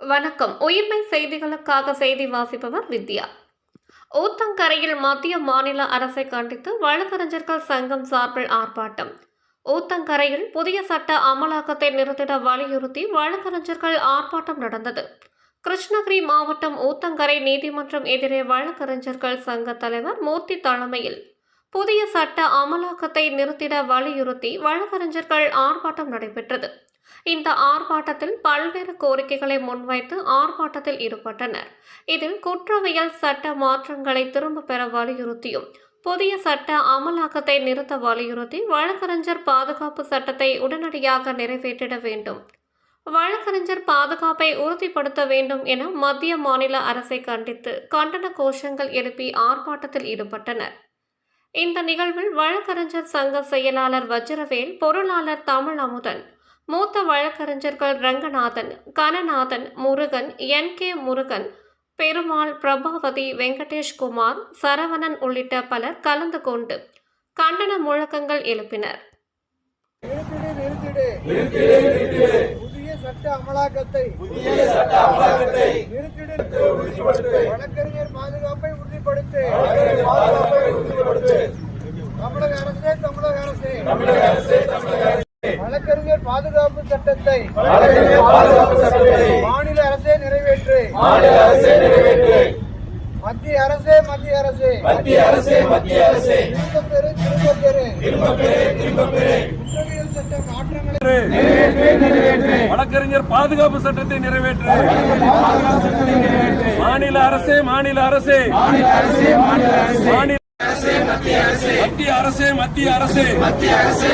வணக்கம். உயிர்மை செய்திகளுக்காக செய்தி வாசிப்பவர் வித்யா. ஊத்தங்கரையில் மத்திய மாநில அரசை கண்டித்து வழக்கறிஞர்கள் சங்கம் சார்பில் ஆர்ப்பாட்டம். ஊத்தங்கரையில் புதிய சட்ட அமலாக்கத்தை நிறுத்திட வலியுறுத்தி வழக்கறிஞர்கள் ஆர்ப்பாட்டம் நடந்தது. கிருஷ்ணகிரி மாவட்டம் ஊத்தங்கரை நீதிமன்றம் எதிரே வழக்கறிஞர்கள் சங்க தலைவர் மூர்த்தி தலைமையில் புதிய சட்ட அமலாக்கத்தை நிறுத்திட வலியுறுத்தி வழக்கறிஞர்கள் ஆர்ப்பாட்டம் நடைபெற்றது. இந்த ஆர்ப்பாட்டத்தில் பல்வேறு கோரிக்கைகளை முன்வைத்து ஆர்ப்பாட்டத்தில் ஈடுபட்டனர். இதில் குற்றவியல் சட்ட மாற்றங்களை திரும்பப் பெற வலியுறுத்தியும் புதிய சட்ட அமலாக்கத்தை நிறுத்த வலியுறுத்தி வழக்கறிஞர் பாதுகாப்பு சட்டத்தை உடனடியாக நிறைவேற்றிட வேண்டும். வழக்கறிஞர் பாதுகாப்பை உறுதிப்படுத்த வேண்டும் என மத்திய மாநில அரசை கண்டித்து கண்டன கோஷங்கள் எழுப்பி ஆர்ப்பாட்டத்தில் ஈடுபட்டனர். இந்த நிகழ்வில் வழக்கறிஞர் சங்க செயலாளர் வஜ்ரவேல் பொருளாளர் தமிழ் அமுதன் மூத்த வழக்கறிஞர்கள் ரங்கநாதன் கனநாதன் முருகன் என். கே. முருகன் பெருமாள் பிரபாவதி வெங்கடேஷ்குமார் சரவணன் உள்ளிட்ட பலர் கலந்து கொண்டு கண்டன முழக்கங்கள் எழுப்பினர். நிறுத்திடு நிறுத்திடு. புதிய சட்ட அமலாக்கத்தை நிறுத்திடு. வழக்கறிஞர் பாதுகாப்பை உறுதிப்படுத்து தமிழக அரசே தமிழக அரசே வழக்கறிஞர் பாதுகாப்பு சட்டத்தை மாநில அரசே நிறைவேற்று. மத்திய அரசே மத்திய அரசே. மத்திய அரசே மத்திய அரசே. திரும்ப பெறு திரும்ப பெறு திரும்ப பெறு திரும்ப பெறு குற்றவியல் சட்ட மாற்றங்களை வழக்கறிஞர் பாதுகாப்பு சட்டத்தை நிறைவேற்று. மாநில அரசே மாநில அரசே. மாநில மத்திய அரசே. மத்திய அரசே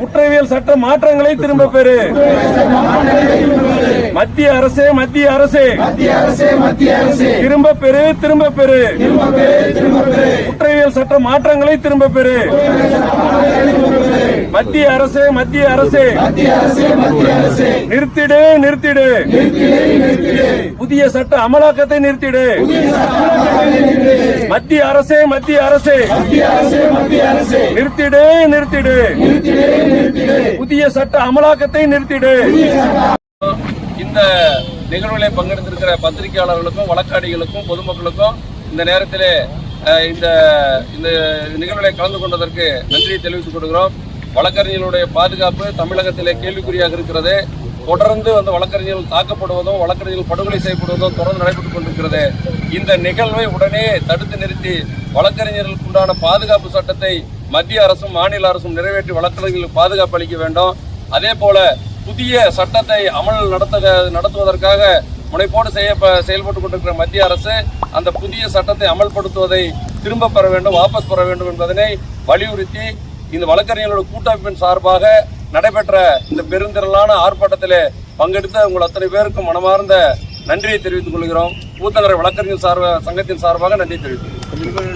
குற்றவியல் சட்ட மாற்றங்களை திரும்ப பெறு. மத்திய அரசே மத்திய அரசே. திரும்ப பெறு திரும்ப பெறு. குற்றவியல் சட்ட மாற்றங்களை திரும்ப பெறு. மத்திய அரசே மத்திய அரசே. நிறுத்திடு நிறுத்திடு. புதிய சட்ட அமலாக்கத்தை நிறுத்திடு. மத்திய அரசே மத்திய அரசே. நிறுத்திடு நிறுத்திடு. புதிய சட்ட அமலாக்கத்தை நிறுத்திடு. இந்த நிகழ்வுகளை பங்கெடுத்திருக்கிற பத்திரிகையாளர்களுக்கும் வழக்காடிகளுக்கும் பொதுமக்களுக்கும் இந்த நேரத்திலே இந்த இந்த நிகழ்வுகளை கலந்து கொண்டதற்கு நன்றியை தெரிவித்துக் கொள்கிறோம். வழக்கறிஞர்களுடைய பாதுகாப்பு தமிழகத்திலே கேள்விக்குறியாக இருக்கிறது. தொடர்ந்து வந்து வழக்கறிஞர்கள் தாக்கப்படுவதும் வழக்கறிஞர்கள் படுகொலை செய்யப்படுவதும் தொடர்ந்து நடைபெற்றுக் கொண்டிருக்கிறது. இந்த நிகழ்வை உடனே தடுத்து நிறுத்தி வழக்கறிஞர்களுக்கு உண்டான பாதுகாப்பு சட்டத்தை மத்திய அரசும் மாநில அரசும் நிறைவேற்றி வழக்கறிஞர்களுக்கு பாதுகாப்பு அளிக்க வேண்டும். அதே போல புதிய சட்டத்தை அமல் நடத்த நடத்துவதற்காக முனைப்போடு செய்ய செயல்பட்டு கொண்டிருக்கிற மத்திய அரசு அந்த புதிய சட்டத்தை அமல்படுத்துவதை திரும்ப பெற வேண்டும் வாபஸ் பெற வேண்டும் என்பதனை வலியுறுத்தி இந்த வழக்கறிஞர்களோட கூட்டமைப்பின் சார்பாக நடைபெற்ற இந்த பெருந்திரளான ஆர்ப்பாட்டத்தில் பங்கெடுத்த உங்கள் அத்தனை பேருக்கும் மனமார்ந்த நன்றியை தெரிவித்துக் கொள்கிறோம். ஊத்தங்கரை வழக்கறிஞர் சார்ப சங்கத்தின் சார்பாக நன்றி தெரிவித்துக் கொள்கிறோம்.